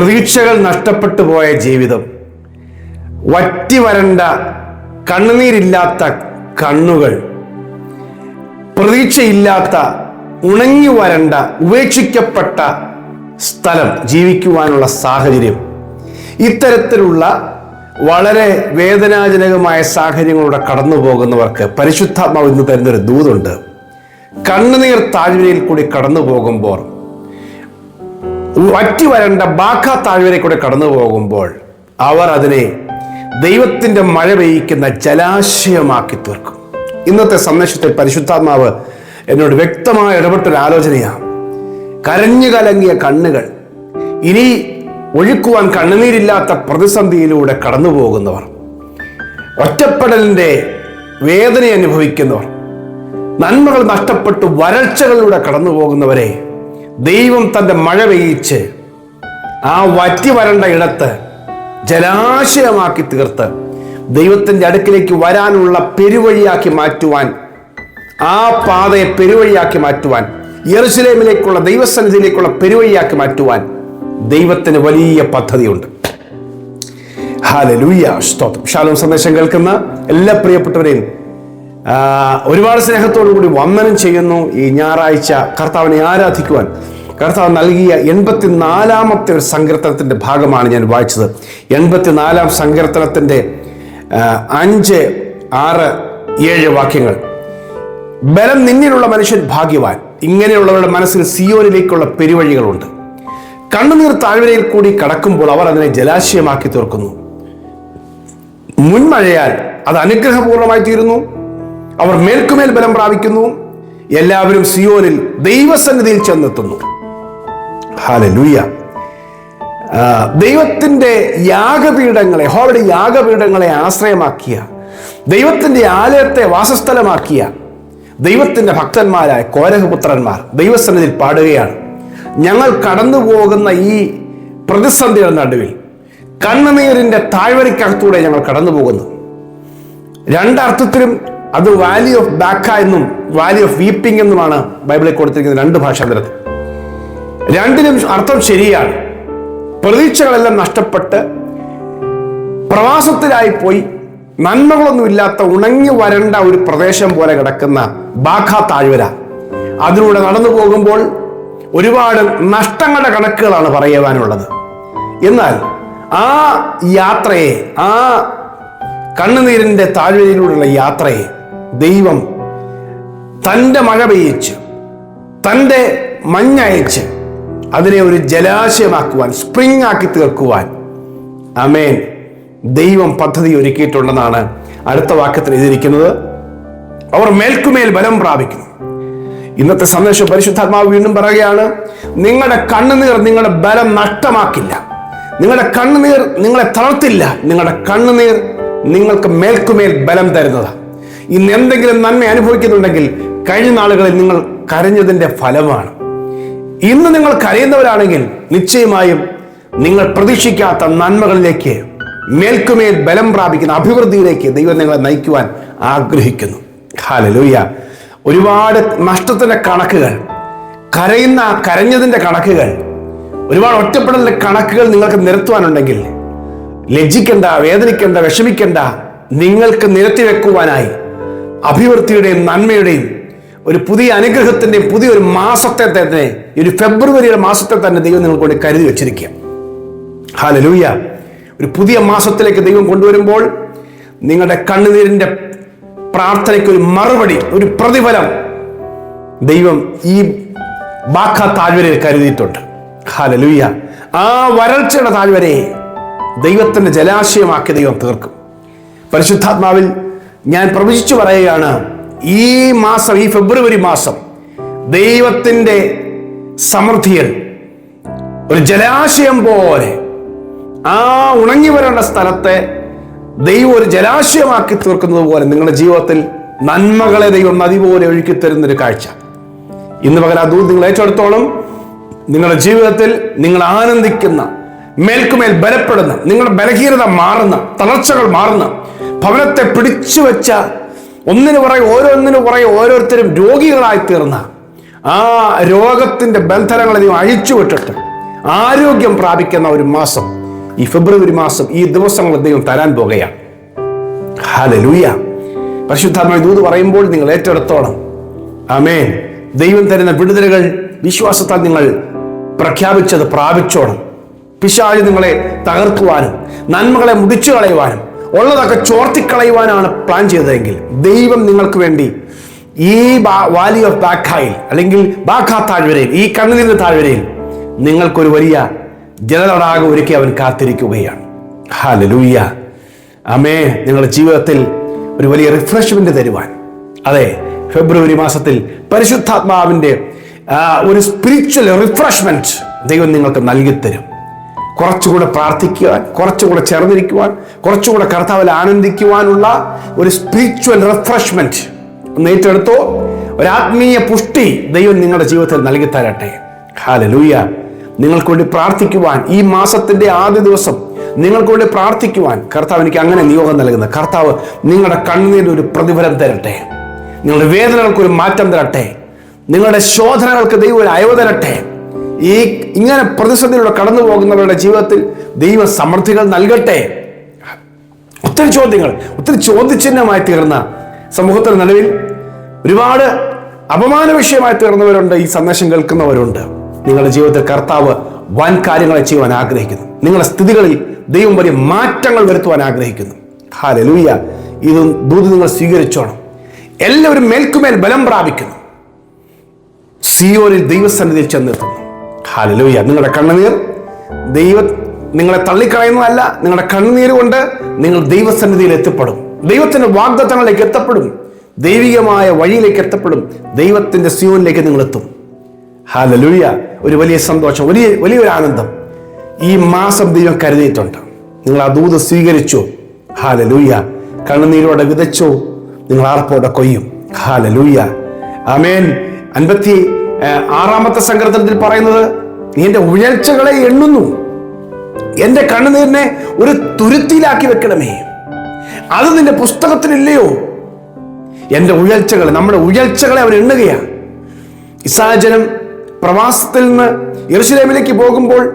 പ്രതീക്ഷകൾ നഷ്ടപ്പെട്ടു പോയ ജീവിതം. വറ്റി വരണ്ട കണ്ണുനീരില്ലാത്ത കണ്ണുകൾ. പ്രതീക്ഷയില്ലാത്ത ഉണങ്ങി വരണ്ട ഉപേക്ഷിക്കപ്പെട്ട സ്ഥലം ജീവിക്കുവാനുള്ള സാഹചര്യം. ഇത്തരത്തിലുള്ള വളരെ വേദനാജനകമായ സാഹചര്യങ്ങളുടെ കടന്നു പോകുന്നവർക്ക് പരിശുദ്ധാത്മാവ് ഇന്ന് തരുന്നൊരു ദൂതുണ്ട്. കണ്ണുനീർ താഴ്വരയിൽ കൂടി കടന്നു പോകുമ്പോൾ വറ്റി വരണ്ട ബാക്ക താഴ്വരെ കൂടെ കടന്നു പോകുമ്പോൾ അവർ അതിനെ ദൈവത്തിന്റെ മഴ പെയ്യിക്കുന്ന ജലാശയമാക്കി തീർക്കും. ഇന്നത്തെ സന്ദേശത്തിൽ പരിശുദ്ധാത്മാവ് എന്നോട് വ്യക്തമായ ഇടപെട്ടൊരു ആലോചനയാണ്. കരഞ്ഞു കലങ്ങിയ കണ്ണുകൾ ഇനി ഒഴുക്കുവാൻ കണ്ണുനീരില്ലാത്ത പ്രതിസന്ധിയിലൂടെ കടന്നു പോകുന്നവർ ഒറ്റപ്പെടലിന്റെ വേദന അനുഭവിക്കുന്നവർ നന്മകൾ നഷ്ടപ്പെട്ടു വരൾച്ചകളിലൂടെ കടന്നു പോകുന്നവരെ ദൈവം തന്റെ മഴ പെയ്യിച്ച് ആ വറ്റി വരണ്ട ഇടത്ത് ജലാശയമാക്കി തീർത്ത് ദൈവത്തിന്റെ അടുക്കിലേക്ക് വരാനുള്ള പെരുവഴിയാക്കി മാറ്റുവാൻ ആ പാതയെ പെരുവഴിയാക്കി മാറ്റുവാൻ യെറുസലേമിലേക്കുള്ള ദൈവസന്നിധിയിലേക്കുള്ള പെരുവഴിയാക്കി മാറ്റുവാൻ ദൈവത്തിന് വലിയ പദ്ധതിയുണ്ട്. ഹാലലൂയ സ്തോത്രം. ഷാലോം സന്ദേശം കേൾക്കുന്ന എല്ലാ പ്രിയപ്പെട്ടവരെയും ഒരുപാട് സ്നേഹത്തോടു കൂടി വന്ദനം ചെയ്യുന്നു ഈ ഞായറാഴ്ച കർത്താവിനെ ആരാധിക്കുവാൻ. കർത്താവ് നൽകിയ എൺപത്തിനാലാമത്തെ ഒരു സങ്കീർത്തനത്തിന്റെ ഭാഗമാണ് ഞാൻ വായിച്ചത്. എൺപത്തിനാലാം സങ്കീർത്തനത്തിന്റെ ആ, അഞ്ച് ആറ് ഏഴ് വാക്യങ്ങൾ. ബലം നിന്നിലുള്ള മനുഷ്യൻ ഭാഗ്യവാൻ. ഇങ്ങനെയുള്ളവരുടെ മനസ്സിൽ സിയോനിലേക്കുള്ള പെരുവഴികളുണ്ട്. കണ്ണുനീർ താഴ്വരയിൽ കൂടി കടക്കുമ്പോൾ അവർ അതിനെ ജലാശയമാക്കി തീർക്കുന്നു. മുൻമഴയാൽ അത് അനുഗ്രഹപൂർണമായി തീരുന്നു. അവർ മേൽക്കുമേൽ ബലം പ്രാപിക്കുന്നു. എല്ലാവരും സിയോനിൽ ദൈവസന്നിധിയിൽ ചെന്നെത്തുന്നു. ഹാലലൂയ ദൈവത്തിന്റെ യാഗപീഠങ്ങളെ ഹോളുടെ യാഗപീഠങ്ങളെ ആശ്രയമാക്കിയ ദൈവത്തിന്റെ ആലയത്തെ വാസസ്ഥലമാക്കിയ ദൈവത്തിന്റെ ഭക്തന്മാരായ കോരഹപുത്രന്മാർ ദൈവസന്നിധിയിൽ പാടുകയാണ്. ഞങ്ങൾ കടന്നു പോകുന്ന ഈ പ്രതിസന്ധിയുടെ നടുവിൽ കണ്ണുനീരിന്റെ താഴ്വരയ്ക്കകത്തൂടെ ഞങ്ങൾ കടന്നു പോകുന്നു രണ്ടർത്ഥത്തിലും അത് വാലി ഓഫ് ബാക്ക എന്നും വാലി ഓഫ് വീപ്പിംഗ് എന്നുമാണ് ബൈബിളിൽ കൊടുത്തിരിക്കുന്ന രണ്ട് ഭാഷാന്തരത്തിൽ. രണ്ടിനും അർത്ഥം ശരിയാണ്. പ്രതീക്ഷകളെല്ലാം നഷ്ടപ്പെട്ട് പ്രവാസത്തിലായി പോയി നന്മകളൊന്നും ഇല്ലാത്ത ഉണങ്ങി വരണ്ട ഒരു പ്രദേശം പോലെ കിടക്കുന്ന ബാഖ താഴ്വര. അതിലൂടെ നടന്നു പോകുമ്പോൾ ഒരുപാട് നഷ്ടങ്ങളുടെ കണക്കുകളാണ് പറയുവാനുള്ളത്. എന്നാൽ ആ യാത്രയെ ആ കണ്ണുനീരിന്റെ താഴ്വരയിലൂടെയുള്ള യാത്രയെ ദൈവം തന്റെ മഴ പെയ്യിച്ച് തന്റെ മഞ്ഞയച്ച് അതിനെ ഒരു ജലാശയമാക്കുവാൻ സ്പ്രിംഗ് ആക്കി തീർക്കുവാൻ. അമേൻ ദൈവം പദ്ധതി ഒരുക്കിയിട്ടുണ്ടെന്നാണ് അടുത്ത വാക്യത്തിൽ എഴുതിയിരിക്കുന്നത്. അവർ മേൽക്കുമേൽ ബലം പ്രാപിക്കുന്നു. ഇന്നത്തെ സന്ദേശം പരിശുദ്ധാത്മാവ് വീണ്ടും പറയുകയാണ് നിങ്ങളുടെ കണ്ണുനീർ നിങ്ങളുടെ ബലം നഷ്ടമാക്കില്ല. നിങ്ങളുടെ കണ്ണുനീർ നിങ്ങളെ തളർത്തില്ല. നിങ്ങളുടെ കണ്ണുനീർ നിങ്ങൾക്ക് മേൽക്കുമേൽ ബലം തരുന്നതാണ് ഇന്ന് എന്തെങ്കിലും നന്മ അനുഭവിക്കുന്നുണ്ടെങ്കിൽ കഴിഞ്ഞ നാളുകളിൽ നിങ്ങൾ കരഞ്ഞതിന്റെ ഫലമാണ്. ഇന്ന് നിങ്ങൾ കരയുന്നവരാണെങ്കിൽ നിശ്ചയമായും നിങ്ങൾ പ്രതീക്ഷിക്കാത്ത നന്മകളിലേക്ക് മേൽക്കുമേൽ ബലം പ്രാപിക്കുന്ന അഭിവൃദ്ധിയിലേക്ക് ദൈവം നിങ്ങളെ നയിക്കുവാൻ ആഗ്രഹിക്കുന്നു. ഹാലലൂയ ഒരുപാട് നഷ്ടത്തിന്റെ കണക്കുകൾ കരയുന്ന കരഞ്ഞതിന്റെ കണക്കുകൾ ഒരുപാട് ഒറ്റപ്പെടലിന്റെ കണക്കുകൾ നിങ്ങൾക്ക് നിരത്തുവാനുണ്ടെങ്കിൽ ലജ്ജിക്കണ്ട വേദനിക്കണ്ട വിഷമിക്കണ്ട നിങ്ങൾക്ക് നിരത്തി വെക്കുവാനായി അഭിവൃദ്ധിയുടെയും നന്മയുടെയും ഒരു പുതിയ അനുഗ്രഹത്തിന്റെയും പുതിയൊരു മാസത്തെ തന്നെ ഒരു ഫെബ്രുവരിയുടെ മാസത്തെ തന്നെ ദൈവം നിങ്ങൾക്ക് കൊണ്ട് കരുതി വെച്ചിരിക്കുക. ഹാലലൂയ ഒരു പുതിയ മാസത്തിലേക്ക് ദൈവം കൊണ്ടുവരുമ്പോൾ നിങ്ങളുടെ കണ്ണുനീരിന്റെ പ്രാർത്ഥനയ്ക്ക് ഒരു മറുപടി ഒരു പ്രതിഫലം ദൈവം ഈ ബാക്ക താഴ്വരയിൽ കരുതിയിട്ടുണ്ട്. ഹാലലൂയ ആ വരൾച്ചയുടെ താഴ്വരയെ ദൈവത്തിന്റെ ജലാശയമാക്കി ദൈവം തീർക്കും. പരിശുദ്ധാത്മാവിൽ ഞാൻ പ്രവചിച്ചു പറയുകയാണ് ഈ മാസം ഈ ഫെബ്രുവരി മാസം ദൈവത്തിന്റെ സമൃദ്ധിയിൽ ഒരു ജലാശയം പോലെ ആ ഉണങ്ങി വരേണ്ട സ്ഥലത്തെ ദൈവം ഒരു ജലാശയമാക്കി തീർക്കുന്നത് പോലെ നിങ്ങളുടെ ജീവിതത്തിൽ നന്മകളെ ദൈവം നദി പോലെ ഒഴുക്കി തരുന്നൊരു കാഴ്ച. ഇന്ന് പകരം ദൂത് നിങ്ങൾ ഏറ്റെടുത്തോളം. നിങ്ങളുടെ ജീവിതത്തിൽ നിങ്ങൾ ആനന്ദിക്കുന്ന മേൽക്കുമേൽ ബലപ്പെടുന്ന നിങ്ങളുടെ ബലഹീനത മാറുന്ന തളർച്ചകൾ മാറുന്ന ഭവനത്തെ പിടിച്ചു വെച്ച ഒന്നിനു പുറകെ ഓരോന്നിനു പുറകെ ഓരോരുത്തരും രോഗികളായി തീർന്ന ആ രോഗത്തിന്റെ ബന്ധനങ്ങളെ നീ അഴിച്ചു വിട്ടിട്ട് ആരോഗ്യം പ്രാപിക്കുന്ന ഒരു മാസം ഈ ഫെബ്രുവരി മാസം ഈ ദിവസങ്ങൾ ദൈവം തരാൻ പോകുകയാണ്. ഹാലലൂയ പരിശുദ്ധാത്മായ ദൂത് പറയുമ്പോൾ നിങ്ങൾ ഏറ്റെടുത്തോണം. ആമേൻ. ദൈവം തരുന്ന വിടുതലുകൾ വിശ്വാസത്താൽ നിങ്ങൾ പ്രഖ്യാപിച്ചത് പ്രാപിച്ചോണം. പിശാജ് നിങ്ങളെ തകർക്കുവാനും നന്മകളെ മുടിച്ചു കളയുവാനും ഉള്ളതൊക്കെ ചോർത്തിക്കളയുവാനാണ് പ്ലാൻ ചെയ്തതെങ്കിൽ ദൈവം നിങ്ങൾക്ക് വേണ്ടി ഈ വാലി ഓഫ് ബാക്കായിൽ അല്ലെങ്കിൽ ബാഖാ താഴ്വരയിൽ ഈ കണ്ണുനീരിന്റെ താഴ്വരയിൽ നിങ്ങൾക്കൊരു വലിയ ജലതടാകം ഒരുക്കി അവൻ കാത്തിരിക്കുകയാണ്. ഹാലലൂയ്യ അമേ നിങ്ങളുടെ ജീവിതത്തിൽ ഒരു വലിയ റിഫ്രഷ്മെന്റ് തരുവാൻ. അതെ ഫെബ്രുവരി മാസത്തിൽ പരിശുദ്ധാത്മാവിന്റെ ഒരു സ്പിരിച്വൽ റിഫ്രഷ്മെന്റ് ദൈവം നിങ്ങൾക്ക് നൽകിത്തരും. കുറച്ചുകൂടെ പ്രാർത്ഥിക്കുവാൻ കുറച്ചുകൂടെ ചേർന്നിരിക്കുവാൻ കുറച്ചുകൂടെ കർത്താവിൽ ആനന്ദിക്കുവാനുള്ള ഒരു സ്പിരിച്വൽ റിഫ്രഷ്മെന്റ് ഒന്ന് ഏറ്റെടുത്തോ. ഒരു ആത്മീയ പുഷ്ടി ദൈവം നിങ്ങളുടെ ജീവിതത്തിൽ നൽകി തരട്ടെ. ഹാല ലൂയ നിങ്ങൾക്ക് വേണ്ടി പ്രാർത്ഥിക്കുവാൻ ഈ മാസത്തിന്റെ ആദ്യ ദിവസം നിങ്ങൾക്ക് വേണ്ടി പ്രാർത്ഥിക്കുവാൻ കർത്താവ് എനിക്ക് അങ്ങനെ നിയോഗം നൽകുന്നത് കർത്താവ് നിങ്ങളുടെ കണ്ണീരിന് ഒരു പ്രതിഫലം തരട്ടെ. നിങ്ങളുടെ വേദനകൾക്ക് ഒരു മാറ്റം തരട്ടെ. നിങ്ങളുടെ ശോധനകൾക്ക് ദൈവം ഒരു അയവ് തരട്ടെ. ഈ ഇങ്ങനെ പ്രതിസന്ധിയിലൂടെ കടന്നു പോകുന്നവരുടെ ജീവിതത്തിൽ ദൈവ സമൃദ്ധികൾ നൽകട്ടെ. ഒത്തിരി ചോദ്യങ്ങൾ ഒത്തിരി ചോദ്യചിഹ്നമായി തീർന്ന സമൂഹത്തിന് നടുവിൽ ഒരുപാട് അപമാന വിഷയമായി തീർന്നവരുണ്ട് ഈ സന്ദേശം കേൾക്കുന്നവരുണ്ട്. നിങ്ങളുടെ ജീവിതത്തിൽ കർത്താവ് വൻ കാര്യങ്ങളെ ചെയ്യുവാൻ ആഗ്രഹിക്കുന്നു. നിങ്ങളുടെ സ്ഥിതികളിൽ ദൈവം വലിയ മാറ്റങ്ങൾ വരുത്തുവാൻ ആഗ്രഹിക്കുന്നു. ഹാലലൂയ. ഇത് ദൂത് നിങ്ങൾ സ്വീകരിച്ചോണം. എല്ലാവരും മേൽക്കുമേൽ ബലം പ്രാപിക്കുന്നു. സിയോനിൽ ദൈവസന്നിധിയിൽ ചെന്നെത്തുന്നു ഹാലലൂയ നിങ്ങളുടെ കണ്ണുനീർ ദൈവ നിങ്ങളെ തള്ളിക്കളയുന്നതല്ല നിങ്ങളുടെ കണ്ണുനീർ കൊണ്ട് നിങ്ങൾ ദൈവസന്നിധിയിൽ എത്തപ്പെടും. ദൈവത്തിന്റെ വാഗ്ദത്തങ്ങളിലേക്ക് എത്തപ്പെടും. ദൈവികമായ വഴിയിലേക്ക് എത്തപ്പെടും. ദൈവത്തിന്റെ സിയോനിലേക്ക് നിങ്ങൾ എത്തും. ഹാലലൂയ ഒരു വലിയ സന്തോഷം വലിയ വലിയൊരു ആനന്ദം. ഈ മാസം ദൈവം കരുതിയിട്ടുണ്ട്. നിങ്ങൾ ആ ദൂത് സ്വീകരിച്ചു. ഹാലലൂയ കണ്ണുനീരോടെ വിതച്ചോ. നിങ്ങൾ ആർപ്പോടെ കൊയ്യും. ഹാലലൂയ അമേൻ അൻപത്തി ആറാമത്തെ സങ്കീർത്തനത്തിൽ പറയുന്നത് നീ എന്റെ ഉഴൽച്ചകളെ എണ്ണുന്നു. എന്റെ കണ്ണുനീരിനെ ഒരു തുരുത്തിയിലാക്കി വെക്കണമേ. അത് നിന്റെ പുസ്തകത്തിലില്ലയോ എന്റെ ഉഴൽച്ചകൾ നമ്മുടെ ഉഴൽച്ചകളെ അവൻ എണ്ണുകയാണ്. ഇസാജനം പ്രവാസത്തിൽ നിന്ന് യെറുശലേമിലേക്ക് പോകുമ്പോൾ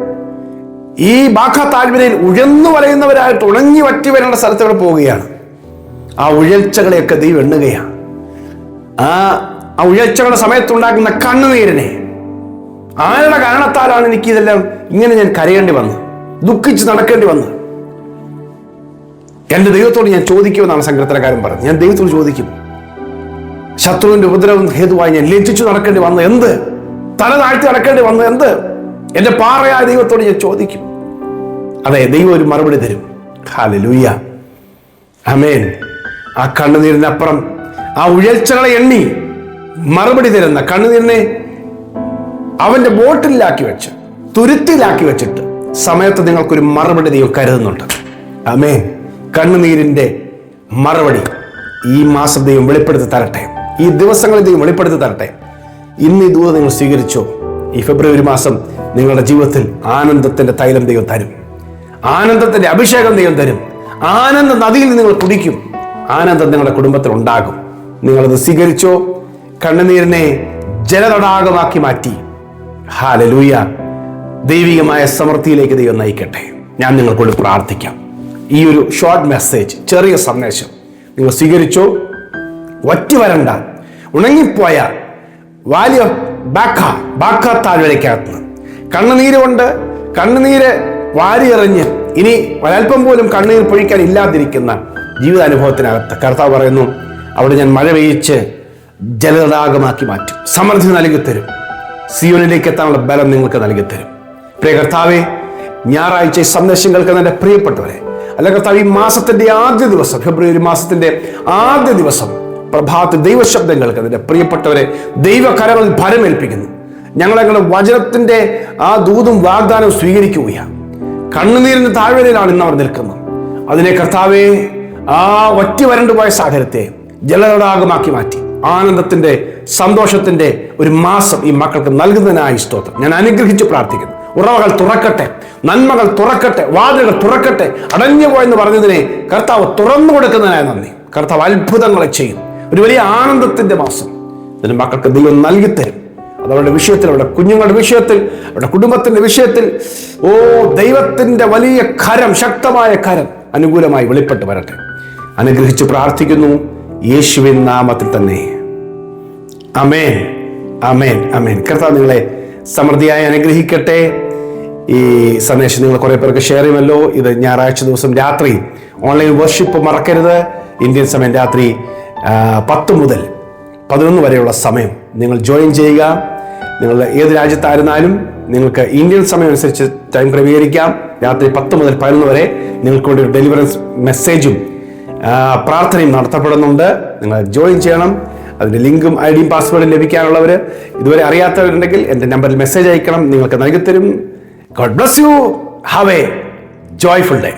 ഈ ബാഖ താഴ്വരയിൽ ഉഴന്നു വലയുന്നവരായിട്ട് ഉണങ്ങി വറ്റി വരേണ്ട സ്ഥലത്തൂടെ പോവുകയാണ്. ആ ഉഴൽച്ചകളെയൊക്കെ ദൈവം എണ്ണുകയാണ്. ആ ആ ഉഴൽച്ചകളുടെ സമയത്തുണ്ടാക്കുന്ന കണ്ണുനീരിനെ ആരുടെ കാരണത്താലാണ് എനിക്ക് ഇതെല്ലാം ഇങ്ങനെ ഞാൻ കരയേണ്ടി വന്നത്? ദുഃഖിച്ച് നടക്കേണ്ടി വന്നത്? എന്റെ ദൈവത്തോട് ഞാൻ ചോദിക്കുമെന്നാണ് സങ്കീർത്തനക്കാരൻ പറഞ്ഞത്. ഞാൻ ദൈവത്തോട് ചോദിക്കും. ശത്രുവിന്റെ ഉപദ്രവം ഹേതുവായി ഞാൻ ലജ്ജിച്ചു നടക്കേണ്ടി വന്നത് എന്ത്? തല താഴ്ത്തി നടക്കേണ്ടി വന്നത് എന്ത്? എന്റെ പാറയായ ദൈവത്തോട് ഞാൻ ചോദിക്കും. അതെ ദൈവം ഒരു മറുപടി തരും. ഹാലലൂയ അമേൻ ആ കണ്ണുനീരിനപ്പുറം ആ ഉഴൽച്ചകളെ എണ്ണി മറുപടി തരുന്ന കണ്ണുനീരിനെ അവന്റെ ബോട്ടിലാക്കി വെച്ച് തുരുത്തിലാക്കി വെച്ചിട്ട് സമയത്ത് നിങ്ങൾക്കൊരു മറുപടി ദൈവം കരുതുന്നുണ്ട്. അമേ കണ്ണുനീരിന്റെ മറുപടി ഈ മാസം ദൈവം വെളിപ്പെടുത്തി തരട്ടെ. ഈ ദിവസങ്ങളിൽ ദൈവം വെളിപ്പെടുത്തി തരട്ടെ. ഇന്ന് ഈ ദൂരം നിങ്ങൾ സ്വീകരിച്ചോ? ഈ ഫെബ്രുവരി മാസം നിങ്ങളുടെ ജീവിതത്തിൽ ആനന്ദത്തിന്റെ തൈലം ദൈവം തരും. ആനന്ദത്തിന്റെ അഭിഷേകം ദൈവം തരും. ആനന്ദ നദിയിൽ നിങ്ങൾ കുടിക്കും. ആനന്ദം നിങ്ങളുടെ കുടുംബത്തിൽ ഉണ്ടാകും. നിങ്ങളത് സ്വീകരിച്ചോ? കണ്ണുനീരിനെ ജലതടാകമാക്കി മാറ്റി. ഹാലലൂയ. ദൈവികമായ സമൃദ്ധിയിലേക്ക് ദൈവം നയിക്കട്ടെ. ഞാൻ നിങ്ങൾക്കൊണ്ട് പ്രാർത്ഥിക്കാം. ഈ ഒരു ഷോർട്ട് മെസ്സേജ് ചെറിയ സന്ദേശം നിങ്ങൾ സ്വീകരിച്ചോ? ഒറ്റ വരണ്ട. ഉണങ്ങിപ്പോയ വാലി ബാക്ക ബാക്ക താഴ്വരയ്ക്കകത്ത്. കണ്ണുനീര് കൊണ്ട് കണ്ണുനീര് വാരിയെറിഞ്ഞ് ഇനി ഒരൽപ്പം പോലും കണ്ണുനീർ പൊഴിക്കാൻ ഇല്ലാതിരിക്കുന്ന ജീവിതാനുഭവത്തിനകത്ത് കർത്താവ് പറയുന്നു അവിടെ ഞാൻ മഴ പെയ്യിച്ച് ജലതടാകമാക്കി മാറ്റും. സമൃദ്ധി നൽകി തരും സിയോനിലേക്ക് എത്താനുള്ള ബലം നിങ്ങൾക്ക് നൽകി തരും പ്രിയ കർത്താവെ ഞായറാഴ്ച സന്ദേശം കേൾക്കുന്ന എന്റെ പ്രിയപ്പെട്ടവരെ അല്ല കർത്താവ് ഈ മാസത്തിന്റെ ആദ്യ ദിവസം ഫെബ്രുവരി മാസത്തിന്റെ ആദ്യ ദിവസം പ്രഭാത ദൈവശബ്ദം കേൾക്കുന്ന എന്റെ പ്രിയപ്പെട്ടവരെ ദൈവകരങ്ങളിൽ ഭരമേൽപ്പിക്കുന്നു. ഞങ്ങളങ്ങനെ വചനത്തിന്റെ ആ ദൂതും വാഗ്ദാനവും സ്വീകരിക്കുകയാണ്. കണ്ണുനീരിന് താഴ്വരയിലാണ് ഇന്ന് അവർ നിൽക്കുന്നത്. അതിനെ കർത്താവെ ആ ഒറ്റ വരണ്ടുപോയ സാഹചര്യത്തെ ജലതടാകമാക്കി മാറ്റി. ആനന്ദത്തിന്റെ സന്തോഷത്തിന്റെ ഒരു മാസം ഈ മക്കൾക്ക് നൽകുന്നതിനായി സ്തോത്രം. ഞാൻ അനുഗ്രഹിച്ച് പ്രാർത്ഥിക്കുന്നു. ഉറവകൾ തുറക്കട്ടെ നന്മകൾ തുറക്കട്ടെ വാതിലുകൾ തുറക്കട്ടെ അടഞ്ഞു പോയെന്ന് പറഞ്ഞതിനെ കർത്താവ് തുറന്നു കൊടുക്കുന്നതിനായി നന്ദി. കർത്താവ് അത്ഭുതങ്ങളെ ചെയ്യും. ഒരു വലിയ ആനന്ദത്തിന്റെ മാസം. ഇതിന് മക്കൾക്ക് ദൈവം നൽകിത്തരും. അത് അവരുടെ വിഷയത്തിൽ അവരുടെ കുഞ്ഞുങ്ങളുടെ വിഷയത്തിൽ അവരുടെ കുടുംബത്തിന്റെ വിഷയത്തിൽ. ഓ ദൈവത്തിന്റെ വലിയ കരം ശക്തമായ കരം അനുകൂലമായി വെളിപ്പെട്ട് വരട്ടെ. അനുഗ്രഹിച്ച് പ്രാർത്ഥിക്കുന്നു. യേശുവിൻ നാമത്തിൽ തന്നെ. അമേൻ അമേൻ അമേൻ കർത്താവ് നിങ്ങളെ സമൃദ്ധിയായി അനുഗ്രഹിക്കട്ടെ. ഈ സന്ദേശം നിങ്ങൾ കുറേ പേർക്ക് ഷെയർ ചെയ്യുമല്ലോ. ഇത് ഞായറാഴ്ച ദിവസം രാത്രി ഓൺലൈൻ വർഷിപ്പ് മറക്കരുത്. ഇന്ത്യൻ സമയം രാത്രി പത്ത് മുതൽ പതിനൊന്ന് വരെയുള്ള സമയം നിങ്ങൾ ജോയിൻ ചെയ്യുക. നിങ്ങൾ ഏത് രാജ്യത്തായിരുന്നാലും നിങ്ങൾക്ക് ഇന്ത്യൻ സമയം അനുസരിച്ച് ടൈം ക്രമീകരിക്കാം. രാത്രി പത്ത് മുതൽ പതിനൊന്ന് വരെ നിങ്ങൾക്ക് വേണ്ടി ഒരു ഡെലിവറൻസ് മെസ്സേജും പ്രാർത്ഥനയും നടത്തപ്പെടുന്നുണ്ട്. നിങ്ങൾ ജോയിൻ ചെയ്യണം. അതിന്റെ ലിങ്കും ഐ ഡിയും പാസ്വേഡും ലഭിക്കാനുള്ളവർ ഇതുവരെ അറിയാത്തവരുണ്ടെങ്കിൽ എന്റെ നമ്പറിൽ മെസ്സേജ് അയക്കണം. നിങ്ങൾക്ക് നൽകിത്തരും. God bless you. Have a joyful day.